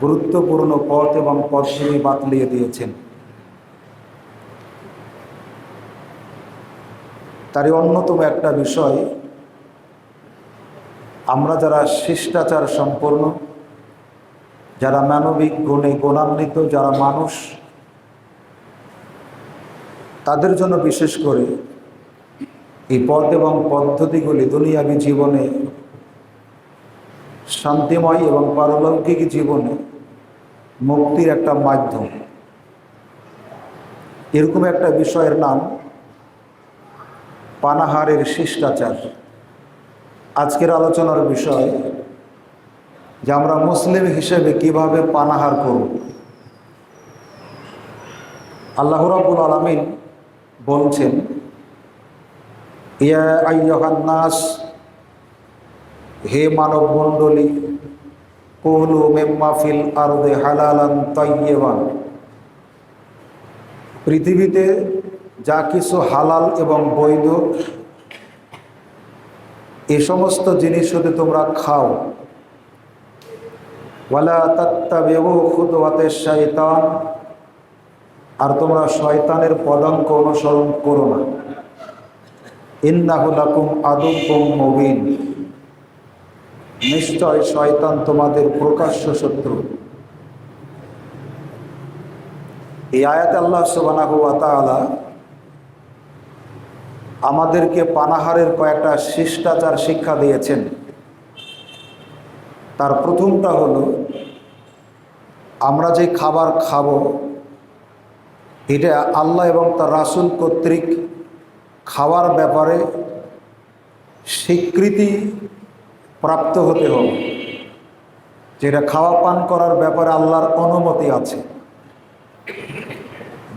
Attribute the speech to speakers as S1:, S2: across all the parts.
S1: গুরুত্বপূর্ণ পথ এবং পদ্ধতি বাতলিয়ে দিয়েছেন। তারই অন্যতম একটা বিষয়, আমরা যারা শিষ্টাচার সম্পন্ন, যারা মানবিক গুণে গুণান্বিত, যারা মানুষ, তাদের জন্য বিশেষ করে এই পথ এবং পদ্ধতিগুলি দুনিয়াবী জীবনে শান্তিময় এবং পারলৌকিক জীবনে মুক্তির একটা মাধ্যম। এরকম একটা বিষয়ের নাম পানাহারের শিষ্টাচার। আজকের আলোচনার বিষয় যে আমরা মুসলিম হিসেবে কীভাবে পানাহার করব। আল্লাহ রাবুল আলমিন বলছেন, ইয়া আইয়হান্নাস হে মানব মণ্ডলী কহলু মেম্মাফিল আরদে হালালান তৈবান পৃথিবীতে যা কিছু হালাল এবং বৈধ, এ সমস্ত জিনিস হতে তোমরা খাও শয়তান আর তোমরা শয়তানের পদাঙ্ক অনুসরণ করো না। ইন্নাহুলাকুম আদুকুম মুবিন। নিশ্চয় শয়তান তোমাদের প্রকাশ্য শত্রু। এই আয়াত আল্লাহ সুবানাহু তাআলা আমাদেরকে পানাহারের কয়েকটা শিষ্টাচার শিক্ষা দিয়েছেন। তার প্রথমটা হলো, আমরা যে খাবার খাব, এটা আল্লাহ এবং তার রাসুল কর্তৃক খাওয়ার ব্যাপারে স্বীকৃতি প্রাপ্ত হতে হবে। যেটা খাওয়া পান করার ব্যাপারে আল্লাহর অনুমতি আছে।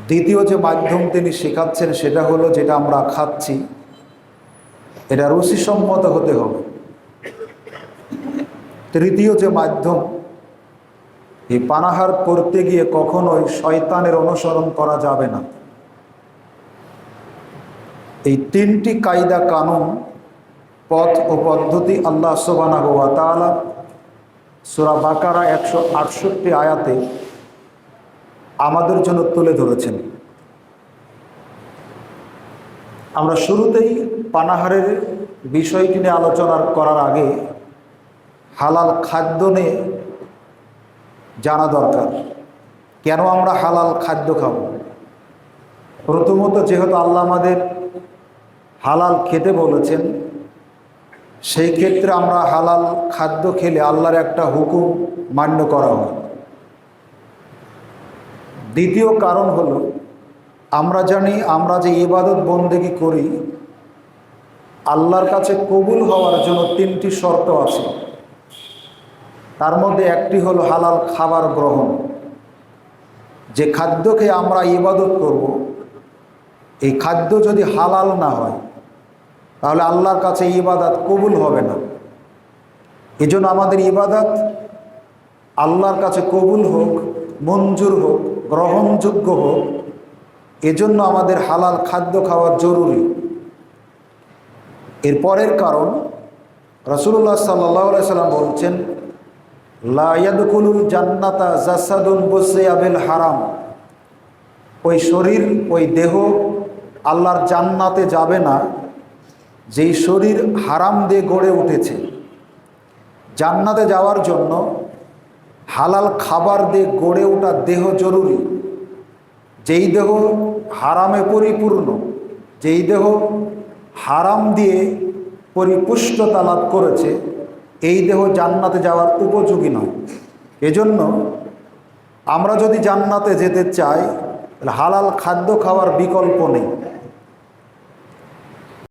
S1: দ্বিতীয় যে মাধ্যম তিনি শেখাচ্ছেন সেটা হলো যেটা আমরা খাচ্ছি, এটা রুচিসম্মত হতে হবে। তৃতীয় যে মাধ্যম, এই পানাহার করতে গিয়ে কখনোই শয়তানের অনুসরণ করা যাবে না। এই তিনটি কায়দা কানুন পথ ও পদ্ধতি আল্লাহ সোবানা হুয়া তালা সুরা বাকারা একশো আটষট্টি আয়াতে আমাদের জন্য তুলে ধরেছেন। আমরা শুরুতেই পানাহারের বিষয়টি নিয়ে আলোচনা করার আগে হালাল খাদ্য নিয়ে জানা দরকার। কেন আমরা হালাল খাদ্য খাব? প্রথমত যেহেতু আল্লাহ আমাদের হালাল খেতে বলেছেন সেই ক্ষেত্রে আমরা হালাল খাদ্য খেলে আল্লাহর একটা হুকুম মান্য করা হয়। দ্বিতীয় কারণ হলো, আমরা জানি আমরা যে ইবাদত বন্দেগি করি, আল্লাহর কাছে কবুল হওয়ার জন্য তিনটি শর্ত আছে। তার মধ্যে একটি হলো হালাল খাবার গ্রহণ। যে খাদ্যকে আমরা ইবাদত করব, এই খাদ্য যদি হালাল না হয় তাহলে আল্লাহর কাছে ইবাদাত কবুল হবে না। এজন্য আমাদের ইবাদাত আল্লাহর কাছে কবুল হোক, মঞ্জুর হোক, গ্রহণযোগ্য হোক, এজন্য আমাদের হালাল খাদ্য খাওয়া জরুরি। এর পরের কারণ রসুল্লাহ সাল্লাহ সাল্লাম বলছেন লায়াদুকুলুল জান্নাতা জাসাদুন বসে আবেল হারাম। ওই শরীর, ওই দেহ আল্লাহর জান্নাতে যাবে না যেই শরীর হারাম দিয়ে গড়ে উঠেছে, জান্নাতে যাওয়ার জন্য হালাল খাবার দিয়ে গড়ে ওঠা দেহ জরুরি। যেই দেহ হারামে পরিপূর্ণ, যেই দেহ হারাম দিয়ে পরিপুষ্টতা লাভ করেছে, এই দেহ জান্নাতে যাওয়ার উপযোগী নয়। এজন্য আমরা যদি জান্নাতে যেতে চাই হালাল খাদ্য খাওয়ার বিকল্প নেই।